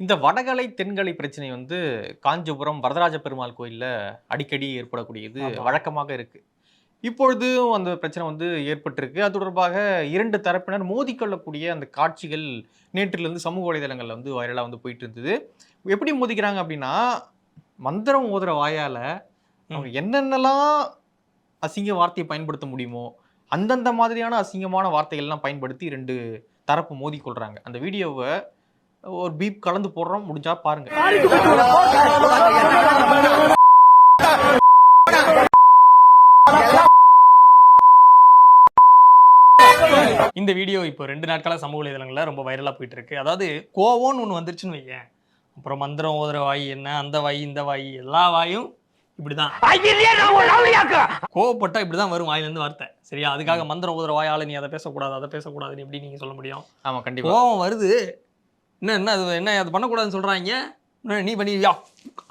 இந்த வடகலை தென்கலை பிரச்சனை வந்து காஞ்சிபுரம் வரதராஜ பெருமாள் கோயில்ல அடிக்கடி ஏற்படக்கூடியது. வழக்கமாக இருக்கு. இப்பொழுதும் அந்த பிரச்சனை வந்து ஏற்பட்டிருக்கு. அது தொடர்பாக இரண்டு தரப்பினர் மோதிக்கொள்ளக்கூடிய அந்த காட்சிகள் நேற்றிலிருந்து சமூக வலைதளங்கள்ல வந்து வைரலா வந்து போயிட்டு இருந்தது. எப்படி மோதிக்கிறாங்க அப்படின்னா மந்திரம் ஓதுற வாயால அவங்க என்னென்னலாம் அசிங்க வார்த்தையை பயன்படுத்த முடியுமோ அந்தந்த மாதிரியான அசிங்கமான வார்த்தைகள்லாம் பயன்படுத்தி ரெண்டு தரப்பு மோதிக்கொள்றாங்க. அந்த வீடியோவை ஒரு பீப் கலந்து போடுறோம் முடிஞ்சா பாருங்க. இந்த வீடியோ இப்போ ரெண்டு நாட்களாக சமூக வலைதளங்களில் ரொம்ப வைரலாக போயிட்டு இருக்கு அதாவது கோவம்னு ஒன்று வந்துருச்சுன்னு வையேன். அப்புறம் மந்திரம் ஓதுற வாய் என்ன அந்த வாய் இந்த வாய் எல்லா வாயும் இப்படிதான். கோவப்பட்டா இப்படிதான் வரும் வாயிலிருந்து வார்த்தை. சரியா? அதுக்காக மந்திரம் ஓதுற வாயால நீ அதை பேசக்கூடாது அதை பேசக்கூடாதுன்னு எப்படி நீங்க சொல்ல முடியும்? ஆமா கண்டிப்பா. கோவம் வருது என்ன என்ன அது என்ன அது பண்ணக்கூடாதுன்னு சொல்கிறாங்க நீ பண்ணியா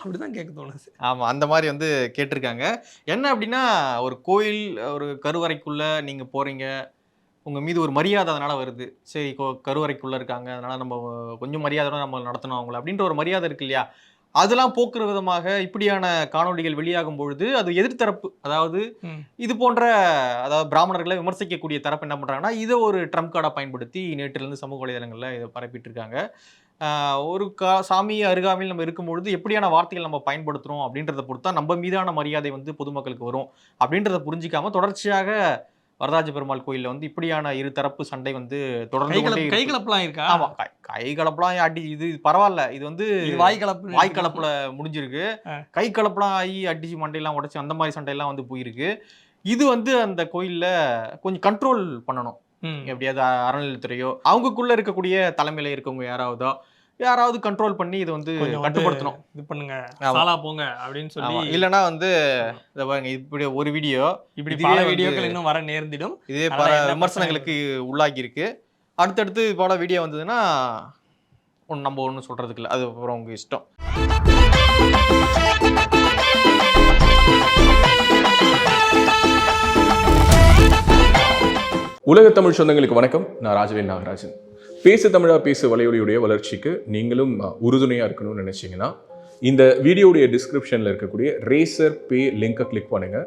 அப்படிதான் கேட்க தோணுது. ஆமாம் அந்த மாதிரி வந்து கேட்டிருக்காங்க. என்ன அப்படின்னா ஒரு கோயில் ஒரு கருவறைக்குள்ளே நீங்கள் போகிறீங்க உங்கள் மீது ஒரு மரியாதை அதனால் வருது. சரி கோ- இருக்காங்க. அதனால் நம்ம கொஞ்சம் மரியாதையோட நம்ம நடத்தணும் அவங்கள. அப்படின்ற ஒரு மரியாதை இருக்கு இல்லையா? அதெல்லாம் போக்குற விதமாக இப்படியான காணொளிகள் வெளியாகும் பொழுது அது எதிர்த்தரப்பு அதாவது. இது போன்ற அதாவது பிராமணர்களை விமர்சிக்கக்கூடிய தரப்பு என்ன பண்றாங்கன்னா இதை ஒரு ட்ரம்ப் கார்டா பயன்படுத்தி நேற்றிலிருந்து சமூக வலைதளங்கள்ல இதை பரப்பிட்டு இருக்காங்க ஒரு கா சாமி அருகாமையில் நம்ம இருக்கும்பொழுது எப்படியான வார்த்தைகள் நம்ம பயன்படுத்துறோம் அப்படின்றத பொறுத்தா நம்ம மீதான மரியாதை வந்து பொதுமக்களுக்கு வரும் அப்படின்றத புரிஞ்சிக்காம தொடர்ச்சியாக வரதாஜ பெருமாள் கோயில்ல வந்து இப்படியான இரு தரப்பு சண்டை வந்து தொடர்ந்து இருக்கு. கைகலப்பெல்லாம் இருக்கா ஆமா கை கை கலப்பெல்லாம் அடி இது பரவாயில்ல இது வந்து இது வாய் கலப்பு வாய் கலப்புல முடிஞ்சிருக்கு. கை கலப்பெல்லாம் ஆகி அடிச்சு மண்டையெல்லாம் உடைச்சு அந்த மாதிரி சண்டையெல்லாம் வந்து போயிருக்கு இது வந்து அந்த கோயில்ல கொஞ்சம் கண்ட்ரோல் பண்ணணும். எப்படியாவது அறநிலையத்துறையோ அவங்களுக்குள்ள இருக்கக்கூடிய தலைமையில இருக்கவங்க யாராவதோ யாராவது கண்ட்ரோல் பண்ணி இதை வந்து கட்டுப்படுத்தணும். இது பண்ணுங்க. சாலா போங்க அப்படின்னு சொல்லி ஆமா. இல்லைன்னா வந்து இதை பாருங்க இப்படி ஒரு வீடியோ இப்படி பல வீடியோக்கள் இன்னும் வர நேர்ந்திடும். இதே பல விமர்சனங்களுக்கு உள்ளாகி இருக்கு அடுத்தடுத்து இது போல வீடியோ வந்ததுன்னா ஒன்று நம்ம ஒன்றும் சொல்றதுக்கு இல்லை. அது அப்புறம் உங்க இஷ்டம். உலக தமிழ் சொந்தங்களுக்கு வணக்கம். நான் ராஜவேல் நாகராஜன். பேசு தமிழா பேசு வலையொலியுடைய வளர்ச்சிக்கு நீங்களும் அஹ், உறுதுணையா இருக்கணும்னு நினைச்சீங்கன்னா இந்த வீடியோடைய டிஸ்கிரிப்ஷனில் இருக்கக்கூடிய ரேசர் பே லிங்கை கிளிக் பண்ணுங்க.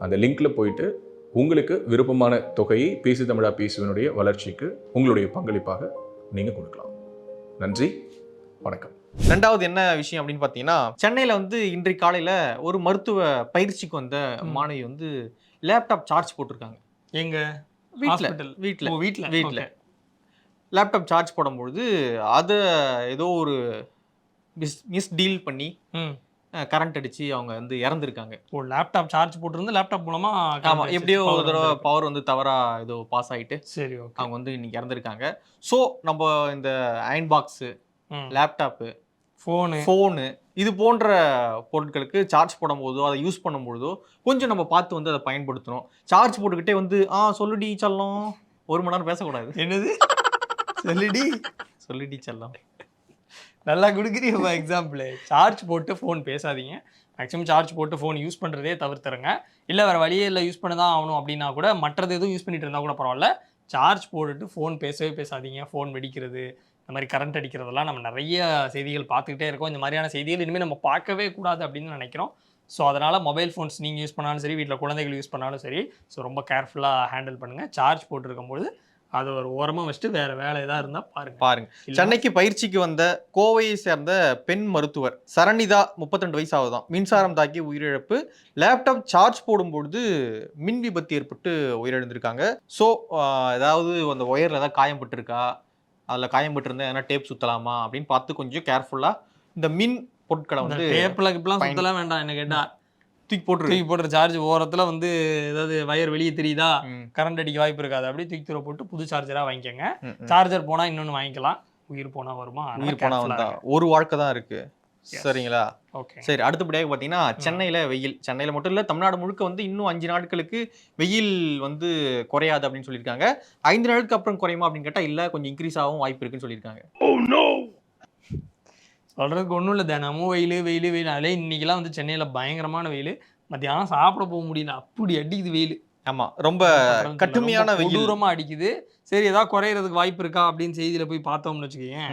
அந்த லிங்க்ல போயிட்டு உங்களுக்கு விருப்பமான தொகையை பேசு தமிழா பேசுவனுடைய வளர்ச்சிக்கு உங்களுடைய பங்களிப்பாக நீங்க கொடுக்கலாம். நன்றி வணக்கம். ரெண்டாவது என்ன விஷயம் அப்படின்னு பார்த்தீங்கன்னா சென்னையில் வந்து இன்றைக்கு காலையில் ஒரு மருத்துவ பயிற்சிக்கு வந்த. மாணவி வந்து லேப்டாப் சார்ஜ் போட்டிருக்காங்க. எங்க? வீட்டில் வீட்டில் ஓ வீட்ல. வீட்ல. Okay. லேப்டாப் சார்ஜ் போடும்பொழுது அதை ஏதோ ஒரு மிஸ் மிஸ் டீல் பண்ணி கரண்ட் அடிச்சு அவங்க வந்து இறந்துருக்காங்க. ஓ லேப்டாப் சார்ஜ் போட்டிருந்து லேப்டாப் மூலமா ஆமா current எப்படியோ ஒரு தடவை. பவர் வந்து தவறா ஏதோ பாஸ் ஆயிட்டு சரி ஓகே அவங்க வந்து இன்னைக்கு இறந்துருக்காங்க. ஸோ நம்ம இந்த iron box laptop phone phone இது போன்ற பொருட்களுக்கு சார்ஜ் போடும்போதோ அதை யூஸ் பண்ணும்பொழுதோ கொஞ்சம் நம்ம பார்த்து வந்து அதை பயன்படுத்தணும். சார்ஜ் போட்டுக்கிட்டே வந்து ஆ சொல்லுடி செல்லம். ஒரு மணி நேரம் பேசக்கூடாது. என்னது? சொல்லிடி. சொல்லிடி செல்லம். நல்லா கொடுக்குறீங்க எக்ஸாம்பிள் சார்ஜ் போட்டு ஃபோன் பேசாதீங்க. மேக்ஸிமம் சார்ஜ் போட்டு ஃபோன் யூஸ் பண்ணுறதே தவிர்த்துருங்க. இல்லை வேறு வழியே இல்லை யூஸ் பண்ண தான் ஆகணும் அப்படின்னா கூட மற்றது எதுவும் யூஸ் பண்ணிட்டு இருந்தால் கூட பரவாயில்ல. சார்ஜ் போட்டுட்டு ஃபோன் பேசவே பேசாதீங்க. ஃபோன் வெடிக்கிறது இந்த மாதிரி கரண்ட் அடிக்கிறதெல்லாம் நம்ம நிறைய செய்திகள் பார்த்துக்கிட்டே இருக்கோம். இந்த மாதிரியான செய்திகள் இனிமேல் நம்ம பார்க்கவே கூடாது அப்படின்னு நினைக்கிறோம். ஸோ அதனால் மொபைல் ஃபோன்ஸ் நீங்கள் யூஸ் பண்ணாலும் சரி வீட்டில் குழந்தைகள் யூஸ் பண்ணாலும் சரி ஸோ ரொம்ப கேர்ஃபுல்லாக ஹேண்டில் பண்ணுங்கள் சார்ஜ் போட்டிருக்கும்போது அதை ஒரு ஓரமாக வச்சுட்டு வேறு வேலை எதாக இருந்தால் பாருங்கள் பாருங்க. சென்னைக்கு பயிற்சிக்கு வந்த கோவையை சேர்ந்த பெண் மருத்துவர் சரணிதா 32 வயசு ஆகுதான் மின்சாரம் தாக்கி உயிரிழப்பு. லேப்டாப் சார்ஜ் போடும்பொழுது மின் விபத்து ஏற்பட்டு உயிரிழந்திருக்காங்க. ஸோ ஏதாவது அந்த ஒயரில் ஏதாவது காயம்பட்டிருக்கா அதில் காயம்பட்டிருந்தா எதனா டேப் சுத்தலாமா? அப்படின்னு பார்த்து கொஞ்சம் கேர்ஃபுல்லாக இந்த மின் பொருட்களை வந்து கிப்லாம் பயன்- சுத்தலாம் வேண்டாம் என்ன கேட்டா. தூக்கி போட்டுரு. தூக்கி போடுற சார்ஜ் ஓரத்துல வந்து ஏதாவது வயர் வெளியே தெரியுதா? கரண்ட் அடிக்க வாய்ப்பு இருக்காது. அப்படியே தூக்கி தூர போட்டு புது சார்ஜரா வாங்கிக்கோங்க. சார்ஜர் போனா இன்னொன்னு வாங்கிக்கலாம். உயிர் போனா வருமா? உயிர் போனா வந்தா ஒரு வாழ்க்கை தான் இருக்கு. சரிங்களா? ஓகே சரி அடுத்தபடியாக பார்த்தீங்கன்னா சென்னையில் வெயில். சென்னையில் மட்டும் இல்லை தமிழ்நாடு முழுக்க வந்து இன்னும் அஞ்சு நாட்களுக்கு வெயில் வந்து குறையாது அப்படின்னு சொல்லியிருக்காங்க. ஐந்து நாளுக்கு அப்புறம் குறையுமா அப்படின்னு கேட்டால் இல்லை கொஞ்சம் இன்க்ரீஸ் ஆகும் வாய்ப்பு இருக்குன்னு சொல்லியிருக்காங்க. சொல்றதுக்கு ஒண்ணும் இல்லை தினமும் வெயில் வெயில் வெயில். அதிலே இன்னைக்கெல்லாம் வந்து சென்னையில பயங்கரமான வெயில். மத்தியானம் சாப்பிட போக முடியல. அப்படி அடிக்குது வெயில். ஆமா ரொம்ப கடுமையான வெயில். தூரமா அடிக்குது. சரி ஏதாவது குறையறதுக்கு வாய்ப்பு இருக்கா அப்படின்னு செய்தியில போய் பார்த்தோம்னு வச்சுக்கோங்க.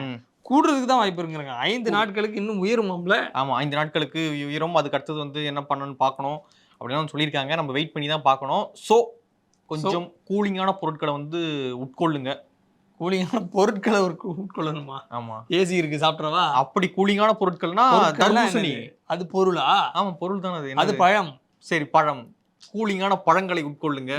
கூடுறதுக்கு தான் வாய்ப்பு இருக்குங்க ஐந்து நாட்களுக்கு இன்னும் உயருமாம்ல ஆமா ஐந்து நாட்களுக்கு உயரும். அதுக்கு அடுத்தது வந்து என்ன பண்ணணும்னு பார்க்கணும் அப்படின்னு சொல்லியிருக்காங்க. நம்ம வெயிட் பண்ணி தான் பார்க்கணும். ஸோ கொஞ்சம் கூலிங்கான பொருட்களை வந்து உட்கொள்ளுங்க. கூலிங்கான பொருட்களை உட்கொள்ளணுமா? ஆமா. ஏசி இருக்கு சாப்பிட்றவா? அப்படி கூலிங்கான பொருட்கள்னா தர்பூசணி? அது பொருளா? ஆமா பொருள் தானே அது அது? பழம். சரி பழம். கூலிங்கான பழங்களை உட்கொள்ளுங்க.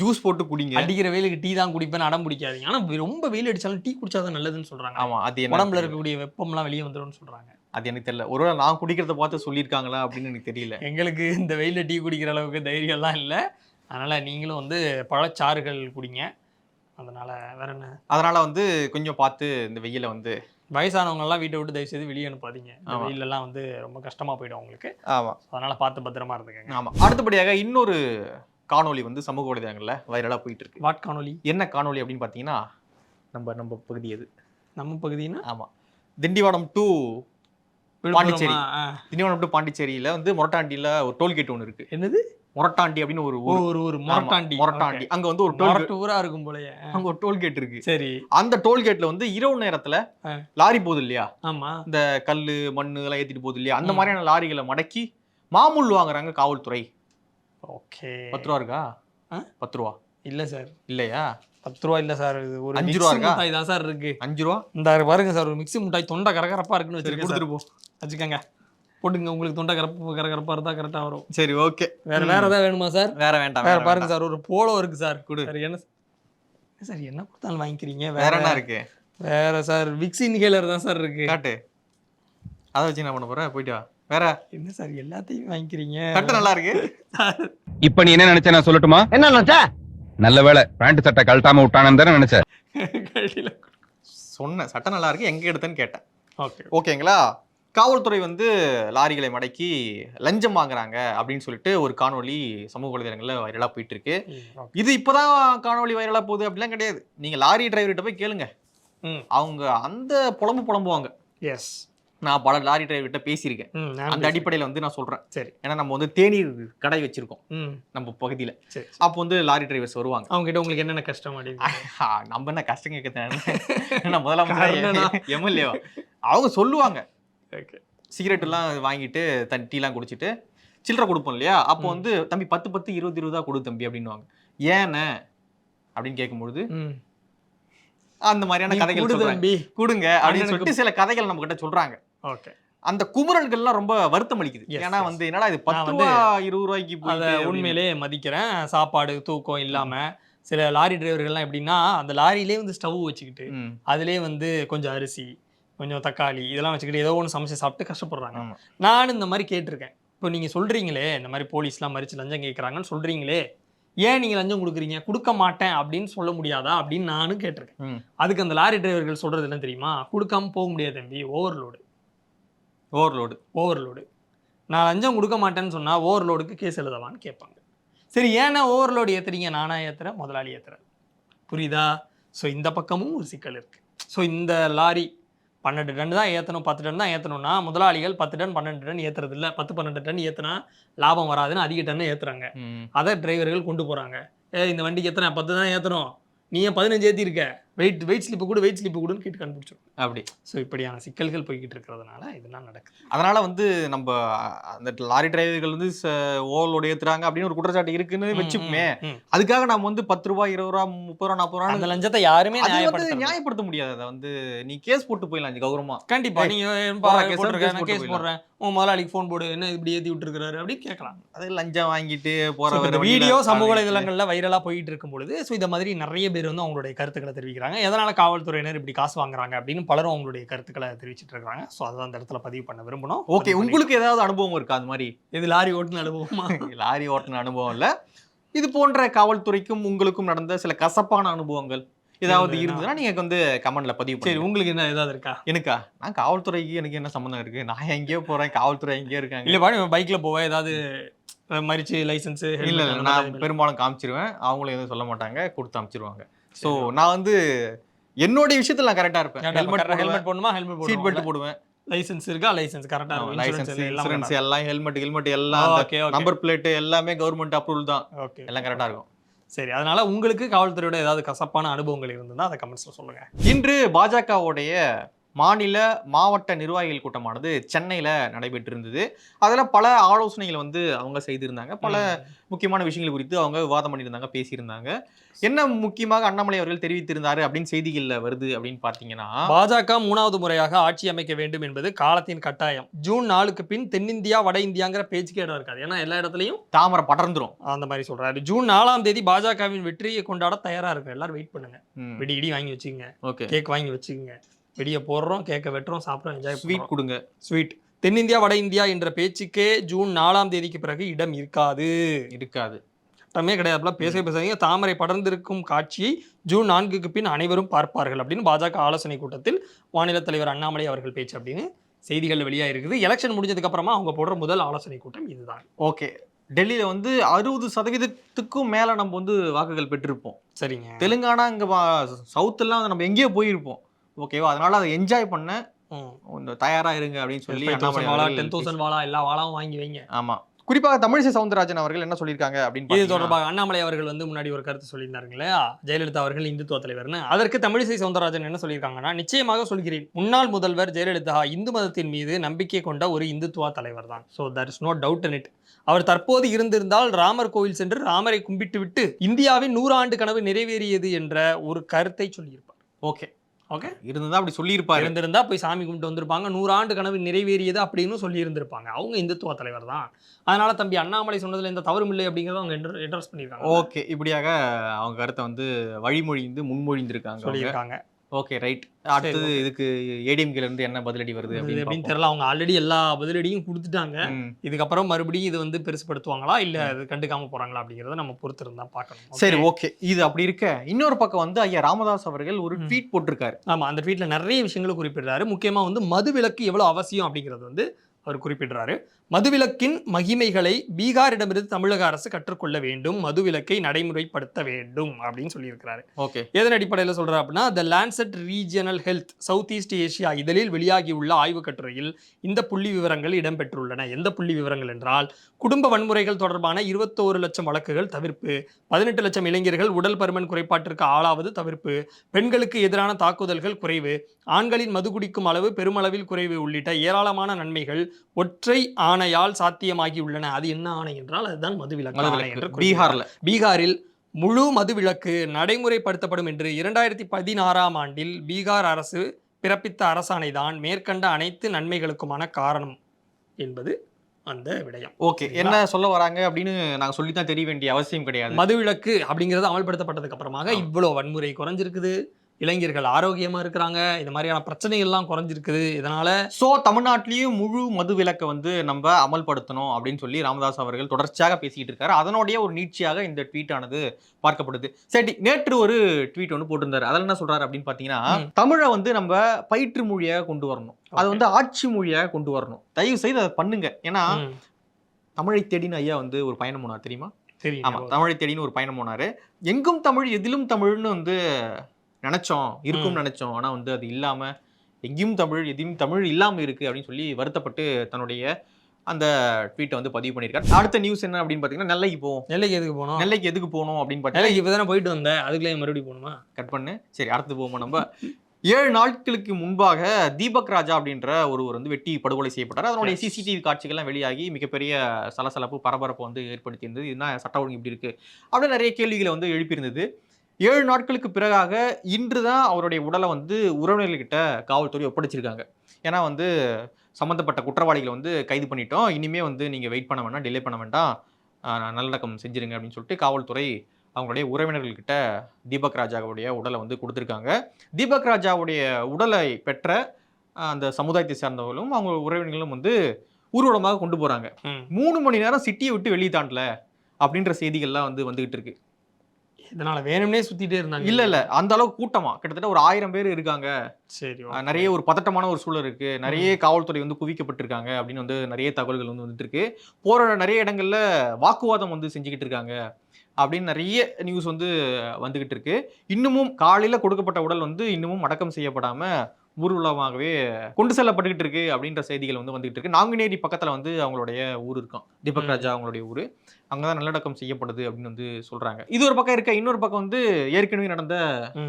ஜூஸ் போட்டு குடிங்க. அடிக்கிற வெயிலுக்கு டீ தான் குடிப்பேன் அடம் பிடிக்காதீங்க. ஆனா ரொம்ப வெயில் அடிச்சாலும் டீ குடிச்சாதான் நல்லதுன்னு சொல்றாங்க. ஆமா அது உடம்புல இருக்கக்கூடிய வெப்பம்லாம் வெளியே வந்துரும்னு சொல்றாங்க. அது எனக்கு தெரியல. ஒருவேளை நான் குடிக்கிறத பார்த்து சொல்லியிருக்காங்களா அப்படின்னு எனக்கு தெரியல. எங்களுக்கு இந்த வெயில்ல டீ குடிக்கிற அளவுக்கு தைரியம்லாம் இல்லை. அதனால நீங்களும் வந்து பழச்சாறுகள் குடிங்க. அதனால வேற என்ன? அதனால வந்து கொஞ்சம் பார்த்து இந்த வெயில வந்து வயசானவங்க எல்லாம் வீட்டை விட்டு தயவு செய்து வெளியே அனுப்பாதீங்க. வெயிலெல்லாம் வந்து ரொம்ப கஷ்டமா போயிடும் உங்களுக்கு. ஆமா. அதனால பார்த்து பத்திரமா இருந்துக்கங்க. ஆமா. அடுத்தபடியாக இன்னொரு காணொளி வந்து சமூக வலைதளங்கள்ல வைரலா போயிட்டு இருக்கு வாட் காணொலி என்ன காணொளி அப்படின்னு பார்த்தீங்கன்னா நம்ம நம்ம பகுதி அது. நம்ம பகுதினா? ஆமா. திண்டிவனம் டு பாண்டிச்சேரி. திண்டிவனம் டு பாண்டிச்சேரியில வந்து மொரட்டாண்டியில ஒரு டோல்கேட் ஒன்று இருக்கு. என்னது? மொரட்டாண்டி அப்படின்னு ஒரு ஒரு ஒரு மொரட்டாண்டி. மொரட்டாண்டி. அங்க வந்து ஒரு. டோல் ஊரா இருக்கும் போலயே. அங்க ஒரு டோல்கேட் இருக்கு. சரி. அந்த டோல்கேட்ல வந்து இரவு நேரத்துல. லாரி போகுது இல்லையா? ஆமா. இந்த கல்லு மண்ணு எல்லாம் ஏத்திட்டு போகுது இல்லையா? அந்த. மாதிரியான லாரிகளை மடக்கி மாமூல் வாங்குறாங்க காவல்துறை. ஓகே. பத்து ரூபா இருக்கா? பத்து ரூபா. இல்ல சார். இல்லையா? பத்து ரூபா இல்ல சார். இது ஒரு அஞ்சு ரூபா இருக்கா? மிட்டாய் தான் சார் இருக்கு. அஞ்சு ரூபா? இந்த பாருங்க சார் ஒரு மிக்ஸி மிட்டாய் தொண்டை கரகரப்பா இருக்குன்னு சரி வச்சிருக்கேன் சார். கொடுத்துட்டு போ. வச்சுக்கோங்க. போட்டுங்க. உங்களுக்கு தொண்டை கரப்பு கரகரப்பா இருந்தா கரெக்டா வரும். சரி ஓகே வேற வேற ஏதாவது வேணுமா சார்? வேற வேண்டாம் வேற பாருங்க சார். ஒரு போலோ இருக்கு சார். கொடு. சார் என்ன என்ன சார் என்ன கொடுத்தாலும் வாங்கிக்கிறீங்க? வேற வேற என்ன இருக்கு? வேற சார் விக்ஸ் இன்ஹேலர் தான் சார் இருக்கு. காட்டு. அதை வச்சு என்ன பண்ண போற? போயிட்டு வா. வேற? என்ன சார் எல்லாத்தையும் வாங்கிக்கிறீங்க? சட்டை நல்லா இருக்கு. இப்ப நீ என்ன நினைச்ச நான் சொல்லட்டுமா? என்ன நினைச்ச? நல்ல வேளை பேண்ட் சட்டை கழட்டாம விட்டானு தானே நினைச்ச. கடையில சொன்னேன் சட்டை நல்லா இருக்கு. எங்க எடுத்தேன்னு கேட்டேன். ஓகே. ஓகேங்களா? காவல்துறை வந்து லாரிகளை மடக்கி லஞ்சம் வாங்குறாங்க அப்படின்னு சொல்லிட்டு ஒரு காணொளி சமூக வலைதளங்கள்ல வைரலா போயிட்டு இருக்கு இது இப்பதான் காணொளி வைரலா போகுது அப்படிலாம் கிடையாது. நீங்க லாரி டிரைவர்கிட்ட போய் கேளுங்க. அவங்க அந்த புலம்பு புலம்புவாங்க. எஸ் நான் பல லாரி டிரைவர்கிட்ட பேசியிருக்கேன். அந்த அடிப்படையில வந்து நான் சொல்றேன். சரி. ஏன்னா நம்ம வந்து தேநீர் கடை வச்சிருக்கோம். நம்ம பகுதியில. அப்போ வந்து லாரி டிரைவர்ஸ் வருவாங்க. அவங்க கிட்ட உங்களுக்கு என்னென்ன கஷ்டம் நம்ம என்ன கஷ்டம் கேட்க கர்ணனா? முதல்ல எம்எல்ஏவா? அவங்க சொல்லுவாங்க. ஓகே சிகரெட் எல்லாம் வாங்கிட்டு தன் டீலாம் குடிச்சிட்டு சில்லறை கொடுப்போம் இல்லையா? அப்போ ம். வந்து தம்பி பத்து பத்து இருபது இருபதா கொடு தம்பி அப்படின்னுவாங்க. ஏன்னு அப்படின்னு கேட்கும்பொழுது ம் அந்த மாதிரியான கதைகள் தம்பி. கொடுங்க அப்படின்னு சொல்லிட்டு சில கதைகள் நம்ம கிட்ட சொல்றாங்க. ஓகே அந்த குமுறல்கள்லாம் ரொம்ப வருத்தம் அளிக்குது. ஏன்னா. வந்து என்னடா இது பத்து ரூபா இருபது ரூபாய்க்கு அதை. உண்மையிலே மதிக்கிறேன். சாப்பாடு தூக்கம் இல்லாம. சில லாரி டிரைவர்கள்லாம் எப்படின்னா அந்த லாரியிலே வந்து ஸ்டவ் வச்சுக்கிட்டு ம், அதிலே வந்து கொஞ்சம் அரிசி கொஞ்சம் தக்காளி இதெல்லாம் வச்சுக்கிட்டு ஏதோ ஒன்று சமைச்சு சாப்பிட்டு கஷ்டப்படுறாங்க. நானும் இந்த மாதிரி கேட்டிருக்கேன். இப்போ நீங்க சொல்றீங்களே இந்த மாதிரி போலீஸ்லாம் மறிச்சு லஞ்சம் கேட்குறாங்கன்னு சொல்றீங்களே ஏன் நீங்க லஞ்சம் கொடுக்குறீங்க? கொடுக்க மாட்டேன் அப்படின்னு சொல்ல முடியாதா அப்படின்னு நானும் கேட்டிருக்கேன். அதுக்கு அந்த லாரி டிரைவர்கள் சொல்றது என்ன தெரியுமா? கொடுக்காம போக முடியாது தம்பி ஓவர்லோடு ஓவர்லோடு ஓவர்லோடு நான் லஞ்சம் கொடுக்க மாட்டேன்னு சொன்னா ஓவர்லோடுக்கு கேஸ் எழுதவான்னு கேட்பாங்க. சரி ஏன்னா ஓவர்லோடு ஏத்துறீங்க நானா ஏத்துறேன் முதலாளி ஏத்துறேன் புரியுதா? ஸோ இந்த பக்கமும் ஒரு சிக்கல் இருக்கு. ஸோ இந்த லாரி பன்னெண்டு டன் தான் ஏற்றணும் பத்து டன் தான் ஏற்றணும்னா முதலாளிகள் பத்து டன் பன்னெண்டு டன் ஏத்துறது இல்ல பத்து பன்னெண்டு டன் ஏத்துனா லாபம் வராதுன்னு அதிக டன் ஏத்துறாங்க. ம், அதை டிரைவர்கள் கொண்டு போறாங்க. ஏ இந்த வண்டிக்கு எத்தனை? பத்து தான் ஏற்றணும் நீ ஏன் பதினஞ்சு ஏற்றிருக்க வெயிட் வெயிட் ஸ்லிப்பு கூட வெயிட் ஸ்லிப்பு கூடன்னு கேட்டு கண்டுபிடிச்சிடும் அப்படி. ஸோ இப்படியான சிக்கல்கள் போய்கிட்டு இருக்கிறதுனால இதெல்லாம் நடக்குது. அதனால வந்து நம்ம அந்த லாரி டிரைவர்கள் வந்து ஓவர்லோடு ஏத்துறாங்க அப்படின்னு ஒரு குற்றச்சாட்டு இருக்குன்னு வச்சுப்போமே. அதுக்காக நம்ம வந்து பத்து ரூபாய் இருபது ரூபா முப்பது ரூபா நாற்பது அந்த ரூபா லஞ்சத்தை யாருமே வந்து நியாயப்படுத்த முடியாது. அதை வந்து நீ கேஸ் போட்டு போயிடலாம் கௌரவமா. கண்டிப்பா. ஏய், நீங்க போடுறா case, போட்டிருக்க case நான் போட்டு கேஸ் போடுறேன். உன் முதலாளிக்கு ஃபோன் போடு என்ன இப்படி ஏத்தி விட்டுருக்காரு அப்படின்னு கேட்கலாம். அது லஞ்சம் வாங்கிட்டு வர வீடியோ சமூக வலைதளங்கள்ல வைரலா போயிட்டு இருக்கும் பொழுது ஸோ இந்த மாதிரி நிறைய பேர் வந்து அவங்களுடைய கருத்துக்களை தெரிவிக்கிறாங்க. எதனால காவல்துறையினர் இப்படி காசு வாங்குறாங்க அப்படின்னு பலரும் அவங்களுடைய கருத்துக்களை தெரிவிச்சிட்டு இருக்காங்க. ஸோ அதான் அந்த இடத்துல பதிவு பண்ண விரும்பணும். ஓகே உங்களுக்கு ஏதாவது அனுபவம் இருக்கா அது மாதிரி? இது லாரி ஓட்டுன அனுபவமா? லாரி ஓட்டின அனுபவம் இல்ல. இது போன்ற காவல்துறைக்கும் உங்களுக்கும் நடந்த சில கசப்பான அனுபவங்கள் ஏதாவது இருந்ததுன்னா? நீங்க வந்து கமெண்ட்ல பதிவு சரி உங்களுக்கு என்ன ஏதாவது இருக்கா? எனக்கா? நான் காவல்துறைக்கு எனக்கு என்ன சம்பந்தம் இருக்கு? நான் எங்கேயோ போறேன் காவல்துறை எங்கேயோ இருக்காங்க. இல்ல பாடி பைக்ல போவேன் ஏதாவது மறிச்சு லைசன்ஸ் இல்ல இல்ல நான் பெரும்பாலும் காமிச்சிருவேன். அவங்களும் எதுவும் சொல்ல மாட்டாங்க கொடுத்து அமிச்சிருவாங்க சோ நான் வந்து என்னுடைய விஷயத்துல நான் கரெக்டா இருப்பேன். ஹெல்மெட் ஹெல்மெட் போடணுமா? ஹெல்மெட் சீட் பெல்ட் போடுவேன். லைசன்ஸ் இருக்கா? லைசன்ஸ் கரெக்டா லைசன்ஸ் எல்லாம் இன்சூரன்ஸ் எல்லாம் ஹெல்மெட் ஹெல்மெட் எல்லாம் நம்பர் பிளேட் எல்லாமே கவர்மெண்ட் அப்ரூவல் தான். ஓகே எல்லாம் கரெக்டா இருக்கும். சரி அதனால உங்களுக்கு காவல்துறையோட ஏதாவது கசப்பான அனுபவங்கள் இருந்ததுன்னா அதை கமெண்ட்ஸ்ல சொல்லுங்க. இன்று பாஜகவுடைய மாநில மாவட்ட நிர்வாகிகள் கூட்டமானது சென்னையில் நடைபெற்றிருந்தது. அதில் பல ஆலோசனைகள் வந்து அவங்க செய்திருந்தாங்க. பல முக்கியமான விஷயங்கள் குறித்து அவங்க விவாதம் பண்ணியிருந்தாங்க பேசியிருந்தாங்க. என்ன முக்கியமாக அண்ணாமலை அவர்கள் தெரிவித்திருந்தாரு அப்படின்னு செய்திகளில் வருது அப்படின்னு பார்த்தீங்கன்னா பாஜக மூணாவது முறையாக ஆட்சி அமைக்க வேண்டும் என்பது காலத்தின் கட்டாயம். ஜூன் நாலுக்கு பின் தென்னிந்தியா வட இந்தியாங்கிற பேச்சுக்கே இடம் இருக்காது. ஏன்னா எல்லா இடத்துலையும் தாமரை படர்ந்துரும். அந்த மாதிரி சொல்றாரு. ஜூன் நாலாம் தேதி பாஜகவின் வெற்றியை கொண்டாட தயாரா இருக்கு. எல்லாரும் வெயிட் பண்ணுங்க. வெடி இடி வாங்கி வச்சுக்கோங்க. ஓகே. கேக் வாங்கி வச்சுக்கோங்க. வெடியை போடுறோம் கேக்கை வெட்டுறோம் சாப்பிட்றோம் என்ஜாய் ஸ்வீட் கொடுங்க. ஸ்வீட் தென்னிந்தியா வட இந்தியா என்ற பேச்சுக்கே ஜூன் நாலாம் தேதிக்கு பிறகு இடம் இருக்காது. இருக்காது. சட்டமே கிடையாதுல பேசவே பேசாதீங்க. தாமரை படர்ந்திருக்கும் காட்சியை ஜூன் நான்குக்கு பின் அனைவரும் பார்ப்பார்கள் அப்படின்னு பாஜக ஆலோசனை கூட்டத்தில் மாநில தலைவர் அண்ணாமலை அவர்கள் பேச்சு அப்படின்னு செய்திகள் வெளியாக இருக்குது. எலெக்ஷன் முடிஞ்சதுக்கு அப்புறமா அவங்க போடுற முதல் ஆலோசனை கூட்டம் இதுதான். ஓகே டெல்லியில வந்து அறுபது சதவீதத்துக்கும் மேல நம்ம வந்து வாக்குகள் பெற்றிருப்போம். சரிங்க. தெலுங்கானா இங்க சவுத் எல்லாம் நம்ம எங்கேயோ போயிருப்போம். ஓகேவா? அதனால அதை என்ஜாய் பண்ண தயாரா இருங்க அப்படின்னு சொல்லி டென் தௌசண்ட் வாலா எல்லா வாலாவும் வாங்கி வைங்க. ஆமா. குறிப்பாக தமிழிசை சவுந்தரராஜன் அவர்கள் என்ன சொல்லியிருக்காங்க அப்படின்னு இது தொடர்பாக அண்ணாமலை அவர்கள் வந்து முன்னாடி ஒரு கருத்து சொல்லியிருந்தாங்க இல்லையா? ஜெயலலிதா அவர்கள் இந்துத்துவ தலைவர்னு. அதற்கு தமிழிசை சவுந்தரராஜன் என்ன சொல்லியிருக்காங்கன்னா நிச்சயமாக சொல்கிறேன். முன்னாள் முதல்வர் ஜெயலலிதா இந்து மதத்தின் மீது நம்பிக்கை கொண்ட ஒரு இந்துத்துவ தலைவர் தான் so there is no doubt in it அவர் தற்போது இருந்திருந்தால் ராமர் கோவில் சென்று ராமரை கும்பிட்டு விட்டு இந்தியாவின் நூறு ஆண்டு கனவு நிறைவேறியது என்ற ஒரு கருத்தை சொல்லியிருப்பார். Okay okay? இருந்தா அப்படி சொல்லியிருப்பாரு. இருந்திருந்தா போய் சாமி கும்பிட்டு வந்திருப்பாங்க. நூறாண்டு கனவு நிறைவேறியது அப்படின்னு சொல்லி இருந்திருப்பாங்க அவங்க இந்துத்துவ தலைவர் தான். அதனால தம்பி அண்ணாமலை சொன்னதுல எந்த தவறும் இல்லை அப்படிங்கறத அவங்க என்ட்ரஸ் பண்ணியிருக்காங்க. ஓகே. இப்படியாக அவங்க கருத்தை வந்து வழிமொழிந்து முன்மொழிந்திருக்காங்க. சொல்லியிருக்காங்க. ஓகே ரைட் அடுத்தது இதுக்கு ஏடிஎம்கேல இருந்து என்ன பதிலடி வருது அப்படின்னு. தெரியல அவங்க ஆல்ரெடி எல்லா பதிலடியும் கொடுத்துட்டாங்க. இதுக்கப்புறம் மறுபடியும் இது வந்து பெருசுப்படுத்துவாங்களா இல்ல அது கண்டுக்காம போறாங்களா அப்படிங்கறத நம்ம பொறுத்து இருந்தா பார்க்கணும் சரி? ஓகே இது அப்படி இருக்க. இன்னொரு பக்கம் வந்து ஐயா ராமதாஸ் அவர்கள் ஒரு. ட்வீட் போட்டிருக்காரு. ஆமா அந்த ட்வீட்ல நிறைய விஷயங்களை குறிப்பிடுறாரு. முக்கியமா வந்து மதுவிலக்கு எவ்வளவு அவசியம் அப்படிங்கிறது வந்து அவர் குறிப்பிடுறாரு. மதுவிலக்கின் மகிமைகளை பீகாரிடமிருந்து தமிழக அரசு கற்றுக்கொள்ள வேண்டும் மதுவிலக்கை நடைமுறைப்படுத்த வேண்டும் அப்படின்னு சொல்லியிருக்கிறாரு. ஓகே. எதன் அடிப்படையில் சொல்றாரு அப்படின்னா the Lancet regional health south east Asia இதழில் வெளியாகியுள்ள ஆய்வுக் கட்டுரையில் இந்த புள்ளி விவரங்கள் இடம்பெற்றுள்ளன. எந்த புள்ளி விவரங்கள் என்றால் குடும்ப வன்முறைகள் தொடர்பான இருபத்தோரு லட்சம் வழக்குகள் தவிர்ப்பு பதினெட்டு லட்சம் இளைஞர்கள் உடல் பருமன் குறைபாட்டிற்கு ஆளாவது தவிர்ப்பு பெண்களுக்கு எதிரான தாக்குதல்கள் குறைவு ஆண்களின் மது குடிக்கும் அளவு பெருமளவில் குறைவு உள்ளிட்ட ஏராளமான நன்மைகள் ஒற்றை ஆணையால் சாத்தியமாகியுள்ளன. அது என்ன ஆணை என்றால் அதுதான் மதுவிலக்கு ஆணை என்று. பீகார்ல. பீகாரில் முழு மதுவிலக்கு நடைமுறைப்படுத்தப்படும் என்று இரண்டாயிரத்தி பதினாறாம் ஆண்டில் பீகார் அரசு பிறப்பித்த அரசாணை தான் மேற்கண்ட அனைத்து நன்மைகளுக்குமான காரணம் என்பது அந்த விடயம். ஓகே என்ன சொல்ல வராங்க அப்படின்னு நாங்க சொல்லி தான் தெரிய வேண்டிய அவசியம் கிடையாது. மதுவிலக்கு அப்படிங்கிறது அமல்படுத்தப்பட்டதுக்கு அப்புறமாக. இவ்வளோ வன்முறை குறைஞ்சிருக்குது. இளைஞர்கள் ஆரோக்கியமா இருக்கிறாங்க. இந்த மாதிரியான பிரச்சனைகள்லாம் குறைஞ்சிருக்குது. இதனால சோ தமிழ்நாட்டிலயும் முழு மது விலக்கை வந்து நம்ம அமல்படுத்தணும் அப்படின்னு சொல்லி ராமதாஸ் அவர்கள் தொடர்ச்சியாக பேசிக்கிட்டு இருக்காரு. அதனுடைய ஒரு நீட்சியாக இந்த ட்வீட் ஆனது பார்க்கப்படுது. சரி நேற்று ஒரு ட்வீட் ஒன்று போட்டிருந்தாரு. அதில் என்ன சொல்றாரு அப்படின்னு பார்த்தீங்கன்னா. தமிழை வந்து நம்ம பயிற்று மொழியாக கொண்டு வரணும். அது வந்து ஆட்சி மொழியாக கொண்டு வரணும். தயவு செய்து அதை பண்ணுங்க. ஏன்னா தமிழை தேடின்னு ஐயா வந்து ஒரு பயணம் போனார் தெரியுமா? தெரியும் ஆமா தமிழை தேடின்னு ஒரு பயணம் போனாரு. எங்கும் தமிழ் எதிலும் தமிழ்னு வந்து நினைச்சோம் இருக்கும்னு நினைச்சோம். ஆனா வந்து அது இல்லாம எங்கேயும் தமிழ் எதிலும் தமிழ் இல்லாம இருக்கு அப்படின்னு சொல்லி வருத்தப்பட்டு தன்னுடைய அந்த ட்வீட்டை வந்து பதிவு பண்ணியிருக்காரு. அடுத்த நியூஸ் என்ன அப்படின்னு பார்த்தீங்கன்னா நெல்லைக்கு போவோம். நெல்லைக்கு எதுக்கு போனோம் நெல்லைக்கு எதுக்கு போகணும் அப்படின்னு பார்த்தீங்கன்னா நெல்லைக்கு இப்பதானே போயிட்டு வந்தேன். அதுக்குள்ளே மறுபடியும் போகணுமா? கட் பண்ணு. சரி அடுத்து போவோம் நம்ம? ஏழு நாட்களுக்கு முன்பாக தீபக் ராஜா அப்படின்ற ஒருவர் வந்து வெட்டி படுகொலை செய்யப்பட்டார். அதனுடைய சிசிடிவி காட்சிகள்லாம் வெளியாகி மிகப்பெரிய சலசலப்பு பரபரப்பு வந்து ஏற்படுத்தியிருந்தது இதுதான் சட்ட ஒழுங்கு இப்படி இருக்கு அப்படின்னு நிறைய கேள்விகளை வந்து எழுப்பியிருந்தது. ஏழு நாட்களுக்கு பிறகாக இன்று தான் அவருடைய உடலை வந்து உறவினர்கள்கிட்ட காவல்துறை ஒப்படைச்சிருக்காங்க. ஏன்னா வந்து சம்மந்தப்பட்ட குற்றவாளிகளை வந்து கைது பண்ணிட்டோம். இனிமே வந்து நீங்கள் வெயிட் பண்ண வேண்டாம் டிலே பண்ண வேண்டாம். நல்லடக்கம் செஞ்சிருங்க அப்படின்னு சொல்லிட்டு காவல்துறை அவங்களுடைய உறவினர்கள்கிட்ட தீபக் ராஜாவுடைய உடலை வந்து கொடுத்துருக்காங்க. தீபக் ராஜாவுடைய உடலை பெற்ற அந்த சமுதாயத்தை சார்ந்தவர்களும் அவங்க உறவினர்களும் வந்து ஊர்வலமாக கொண்டு போறாங்க. ம். மூணு மணி நேரம் சிட்டியை விட்டு வெளியே தாண்டல அப்படின்ற செய்திகள்லாம் வந்து வந்துகிட்டு இருக்கு. இதனால வேணும்னே சுத்திட்டே இருந்தாங்க. இல்ல இல்ல. அந்த அளவுக்கு கூட்டமா. கிட்டத்தட்ட ஒரு ஆயிரம் பேர் இருக்காங்க. சரி. நிறைய ஒரு பதட்டமான ஒரு சூழல் இருக்கு. நிறைய காவல்துறை வந்து குவிக்கப்பட்டிருக்காங்க அப்படின்னு வந்து நிறைய தகவல்கள் வந்து வந்துட்டு இருக்கு போற நிறைய இடங்கள்ல வாக்குவாதம் வந்து செஞ்சுக்கிட்டு இருக்காங்க அப்படின்னு நிறைய நியூஸ் வந்து வந்துகிட்டு இருக்கு. இன்னமும் காலையில கொடுக்கப்பட்ட உடல் வந்து இன்னமும் அடக்கம் செய்யப்படாம ஊர்வலமாகவே கொண்டு செல்லப்பட்டுக்கிட்டு இருக்கு அப்படின்ற செய்திகள் வந்து வந்துகிட்டு இருக்கு. நாங்குநேரி பக்கத்துல வந்து அவங்களுடைய ஊர் இருக்கும். தீபக். ராஜா அவங்களுடைய ஊர். அங்கதான் நல்லடக்கம் செய்யப்படுது அப்படின்னு வந்து சொல்றாங்க. இது ஒரு பக்கம் இருக்க இன்னொரு பக்கம் வந்து ஏற்கனவே நடந்த.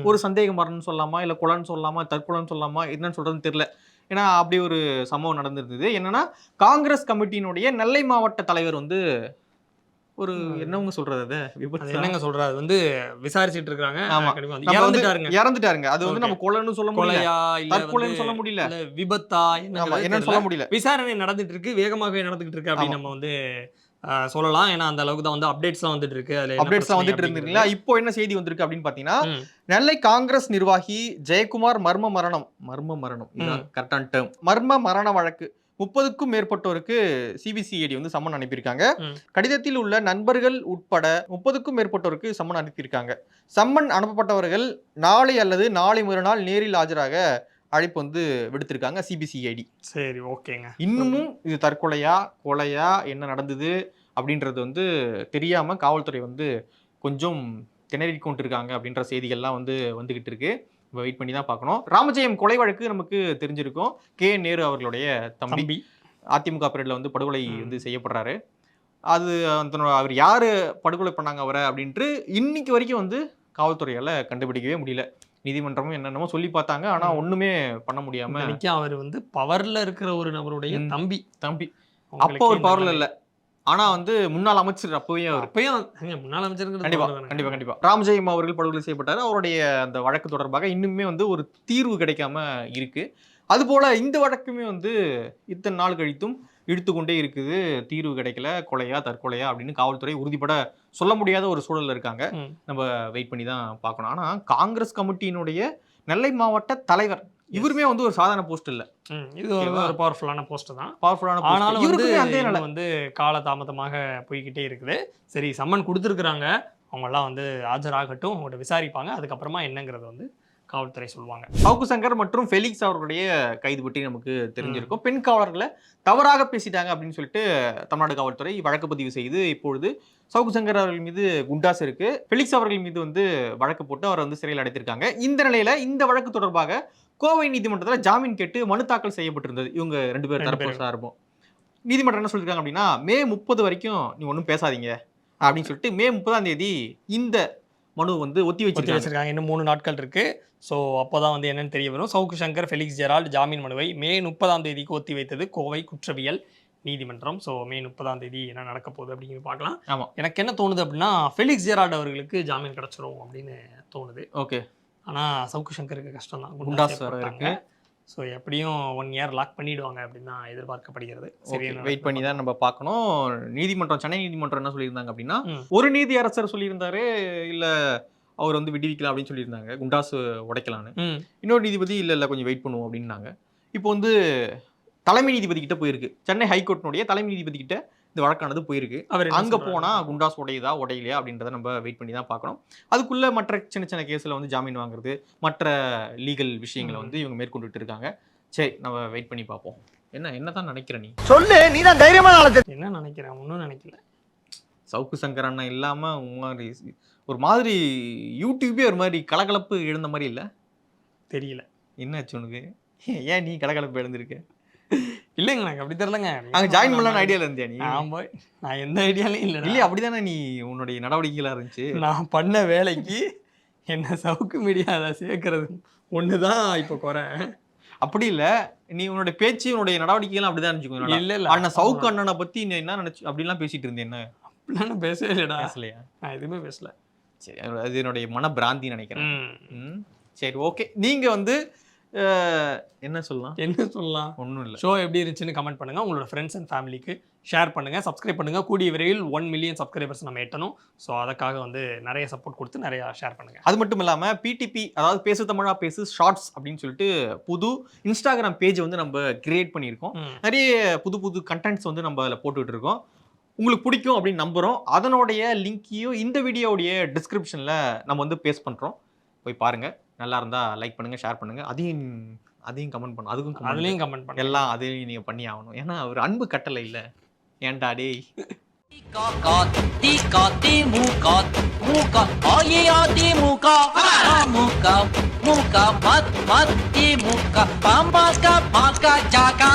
ஒரு சந்தேக மரணம்னு சொல்லலாமா இல்ல கொலைன்னு சொல்லலாமா தற்கொலைன்னு சொல்லலாமா என்னன்னு சொல்றதுன்னு தெரியல. ஏன்னா அப்படி ஒரு சம்பவம் நடந்திருந்தது. என்னன்னா காங்கிரஸ் கமிட்டியினுடைய நெல்லை மாவட்ட தலைவர் வந்து ஒரு. என்னவங்க சொல்றது அது? என்னங்க சொல்றாரு அது வந்து விசாரிச்சிட்டு இருக்காங்க ஆமா. இறந்துட்டாருங்க. இறந்துட்டாருங்க. அது வந்து. நம்ம கொலைன்னு சொல்ல முடியல. தற்கொலைன்னு சொல்ல முடியல. விபத்தா என்னன்னு. சொல்ல முடியல. விசாரணை நடந்துட்டு இருக்கு வேகமாகவே நடந்துகிட்டு இருக்கு அப்படின்னு நம்ம வந்து சொல்லலாம். ஏன்னா அந்த அளவுக்கு தான் வந்து அப்டேட்ஸ்லாம் வந்துட்டு இருக்கு அதுல என்ன அப்டேட்ஸ் பிரச்சனை வந்துட்டு இருந்தீங்களா இப்போ என்ன செய்தி வந்திருக்கு அப்படின்னு பாத்தீங்கன்னா. நெல்லை காங்கிரஸ் நிர்வாகி ஜெயக்குமார் மர்ம மரணம். மர்ம மரணம். கரெக்டான டேர்ம் மர்ம மரண வழக்கு. முப்பதுக்கும் மேற்பட்டோருக்கு சிபிசிஐடி வந்து சம்மன் அனுப்பியிருக்காங்க. கடிதத்தில் உள்ள நண்பர்கள் உட்பட முப்பதுக்கும் மேற்பட்டோருக்கு சம்மன் அனுப்பியிருக்காங்க. சம்மன் அனுப்பப்பட்டவர்கள் நாளை அல்லது நாளை மறுநாள் நேரில் ஆஜராக அழைப்பு வந்து விடுத்திருக்காங்க சிபிசிஐடி சரி ஓகேங்க. இன்னமும் இது தற்கொலையா கொலையா என்ன நடந்தது அப்படின்றது வந்து தெரியாம காவல்துறை வந்து கொஞ்சம் திணறி கொண்டிருக்காங்க அப்படின்ற செய்திகள்லாம் வந்து வந்துகிட்டு இருக்கு. வெயிட் பண்ணி தான் பார்க்கணும். ராமஜெயம் கொலை வழக்கு நமக்கு தெரிஞ்சிருக்கும். கே. நேரு அவர்களுடைய தம்பி. அதிமுக பீரியட்ல வந்து படுகொலை. வந்து செய்யப்படுறாரு. அது அந்த அவர் யாரு படுகொலை பண்ணாங்க அவரை அப்படின்ட்டு இன்னைக்கு வரைக்கும் வந்து காவல்துறையால கண்டுபிடிக்கவே முடியல. நீதிமன்றமும் என்னென்னமோ சொல்லி பார்த்தாங்க. ஆனா ம். ஒண்ணுமே பண்ண முடியாம இன்னைக்கு அவர் வந்து பவர்ல இருக்கிற ஒரு நபருடைய. தம்பி. தம்பி. அப்போ ஒரு பவர்ல. இல்ல. ஆனா வந்து முன்னாள் அமைச்சர் அப்பவே அவர். அப்பயும் முன்னாள் அமைச்சருங்கிறது கண்டிப்பா. கண்டிப்பா கண்டிப்பா. ராமஜெயம் அவர்கள் படுகொலை செய்யப்பட்டாரு. அவருடைய அந்த வழக்கு தொடர்பாக இன்னுமே வந்து ஒரு தீர்வு கிடைக்காம இருக்கு. அதுபோல இந்த வழக்குமே வந்து இத்தனை நாள் கழித்தும் இழுத்து கொண்டே இருக்குது. தீர்வு கிடைக்கல கொலையா தற்கொலையா அப்படின்னு காவல்துறை உறுதிப்பட சொல்ல முடியாத ஒரு சூழல்ல இருக்காங்க. நம்ம வெயிட் பண்ணி தான் பார்க்கணும். ஆனா காங்கிரஸ் கமிட்டியினுடைய நெல்லை மாவட்ட தலைவர் இவருமே வந்து ஒரு சாதாரண போஸ்ட் இல்ல. இது ஒரு பவர்ஃபுல்லான போஸ்ட் தான். பவர்ஃபுல்லான ஆனாலும் வந்து அதே வந்து கால தாமதமாக போய்கிட்டே இருக்குது. சரி சம்மன் கொடுத்துருக்குறாங்க. அவங்க எல்லாம் வந்து ஆஜராகட்டும் அவங்கள்ட்ட விசாரிப்பாங்க. அதுக்கப்புறமா என்னங்கிறது வந்து காவல்துறை சொல்லுவாங்க. சவுக்கு சங்கர் மற்றும் ஃபெலிக்ஸ் அவர்களுடைய கைது பற்றி நமக்கு தெரிஞ்சிருக்கும். பெண் காவலர்களை தவறாக பேசிட்டாங்க அப்படின்னு சொல்லிட்டு தமிழ்நாடு காவல்துறை வழக்கு பதிவு செய்து இப்பொழுது சவுக்கு சங்கர் அவர்கள் மீது குண்டாஸ் இருக்கு. ஃபெலிக்ஸ் அவர்கள் மீது வந்து வழக்கு போட்டு அவரை வந்து சிறையில் அடைத்திருக்காங்க. இந்த நிலையில இந்த வழக்கு தொடர்பாக கோவை நீதிமன்றத்தில் ஜாமீன் கேட்டு மனு தாக்கல் செய்யப்பட்டிருந்தது. இவங்க ரெண்டு பேர் தரப்பு. சார்பும். நீதிமன்றம் என்ன சொல்லியிருக்காங்க அப்படின்னா மே முப்பது வரைக்கும் நீ ஒன்றும் பேசாதீங்க. அப்படின்னு சொல்லிட்டு மே முப்பதாம் தேதி இந்த மனு வந்து ஒத்தி ஒத்தி வச்சிருக்காங்க. இன்னும் மூணு நாட்கள் இருக்கு. ஸோ அப்போதான் வந்து என்னன்னு தெரிய வரும். சவுக்கு சங்கர் ஃபெலிக்ஸ் ஜெரால்ட் ஜாமீன் மனுவை மே முப்பதாம் தேதிக்கு ஒத்தி வைத்தது கோவை குற்றவியல் நீதிமன்றம். ஸோ மே முப்பதாம் தேதி என்ன நடக்க போகுது அப்படிங்கிறது பார்க்கலாம். ஆமா. எனக்கு என்ன தோணுது அப்படின்னா ஃபெலிக்ஸ் ஜெரால்ட் அவர்களுக்கு ஜாமீன் கிடைச்சிரும் அப்படின்னு தோணுது. ஓகே. ஆனால் சவுக்கு சங்கருக்கு கஷ்டம் தான் குண்டாஸ் இருக்கு. ஸோ எப்படியும் ஒன் இயர் லாக் பண்ணிடுவாங்க அப்படின்னு தான் எதிர்பார்க்கப்படுகிறது. சரி வெயிட் பண்ணி தான் நம்ம பார்க்கணும். நீதிமன்றம் சென்னை நீதிமன்றம் என்ன சொல்லியிருந்தாங்க அப்படின்னா. ஒரு நீதி அரசர் சொல்லியிருந்தாரு இல்ல அவர் வந்து விடுவிக்கலாம் அப்படின்னு சொல்லியிருந்தாங்க. குண்டாசு உடைக்கலான்னு. இன்னொரு நீதிபதி இல்ல இல்ல கொஞ்சம் வெயிட் பண்ணுவோம் அப்படின்னாங்க. இப்போ வந்து தலைமை நீதிபதி கிட்ட போயிருக்கு. சென்னை ஹைகோர்ட்டினுடைய தலைமை நீதிபதி கிட்ட இந்த வழக்கானது போயிருக்கு. அவர் என்ன அங்க சொல்றாரு? போனா குண்டாஸ் உடையுதா உடையலையா அப்படின்றத நம்ம வெயிட் பண்ணி தான் பார்க்கணும். அதுக்குள்ள மற்ற சின்ன சின்ன கேஸ்ல வந்து ஜாமீன் வாங்குறது மற்ற லீகல் விஷயங்களை. வந்து இவங்க மேற்கொண்டுட்டு இருக்காங்க. சரி நம்ம வெயிட் பண்ணி பார்ப்போம். என்ன என்னதான் நினைக்கிற நீ? சொல்லு நீ தான் தைரியமான ஆளு என்ன நினைக்கிறேன் ஒன்றும் நினைக்கல. சவுக்கு சங்கர் அண்ணா இல்லாம உங்க மாதிரி ஒரு மாதிரி யூடியூபே ஒரு மாதிரி கலகலப்பு எழுந்த மாதிரி இல்ல? தெரியல. என்னாச்சு உனக்கு? ஏன் நீ கலகலப்பு எழுந்திருக்க? இல்லைங்க எனக்கு அப்படி தெரியலங்க. அங்க ஜாயின் பண்ணலாம்னு ஐடியால இருந்தியா நீ? ஆமா நான் எந்த ஐடியாலையும் இல்லை இல்லையா அப்படிதானே நீ உன்னுடைய நடவடிக்கைகளா இருந்துச்சு? நான் பண்ண வேலைக்கு என்ன சவுக்கு மீடியால சேர்க்கறது ஒண்ணுதான் இப்போ குறை. அப்படி இல்ல நீ உன்னுடைய பேச்சு உன்னுடைய நடவடிக்கைகள் அப்படிதான் இருந்துச்சு இல்ல இல்ல. அண்ணன் சவுக்கு அண்ணனை பத்தி நீ என்ன நினைச்சு அப்படிலாம் பேசிட்டு இருந்தேன் என்ன? அப்படிலாம் நான் பேசவே இல்லடா. பேசலையா? நான் எதுவுமே பேசல. சரி அது என்னுடைய மன பிராந்தி நினைக்கிறேன். சரி ஓகே நீங்க வந்து என்ன சொல்லலாம்? என்ன சொல்லலாம்? ஒண்ணும் இல்ல. ஷோ எப்படி இருந்துச்சுன்னு கமெண்ட் பண்ணுங்க. உங்களோட ஃப்ரெண்ட்ஸ் அண்ட் ஃபேமிலிக்கு ஷேர் பண்ணுங்க. சப்ஸ்கிரைப் பண்ணுங்க. கூடிய விரைவில் ஒன் மில்லியன் சப்ஸ்கிரைபர்ஸ் நம்ம எட்டணும். ஸோ அதுக்காக வந்து நிறைய சப்போர்ட் கொடுத்து நிறைய ஷேர் பண்ணுங்க. அது மட்டும் இல்லாம பிடிபி அதாவது பேசு தமிழா பேசு ஷார்ட்ஸ் அப்படின்னு சொல்லிட்டு புது இன்ஸ்டாகிராம் பேஜ் வந்து நம்ம கிரியேட் பண்ணியிருக்கோம். நிறைய புது புது கண்டென்ட்ஸ் வந்து நம்ம அதில் போட்டுக்கிட்டு இருக்கோம். உங்களுக்கு பிடிக்கும் அப்படின்னு நம்புகிறோம் அதனுடைய லிங்கையும் இந்த வீடியோவுடைய டிஸ்கிரிப்ஷனில் நம்ம வந்து பேஸ்ட் பண்ணுறோம் போய் பாருங்க. நல்லா இருந்தால் லைக் பண்ணுங்கள் ஷேர் பண்ணுங்கள் அதையும் அதையும் கமெண்ட் பண்ணும் அதுக்கும் அதுலேயும் கமெண்ட் பண்ணுங்க. எல்லாம் அதையும் நீங்கள் பண்ணி ஆகணும். ஏன்னா ஒரு அன்பு கட்டளை இல்லை. ஏன்டா டேய்? மூக்கா மூக்கா மத் மத் தி மூக்கா பாம்பாஸ்கா பாஸ்கா ஜாகா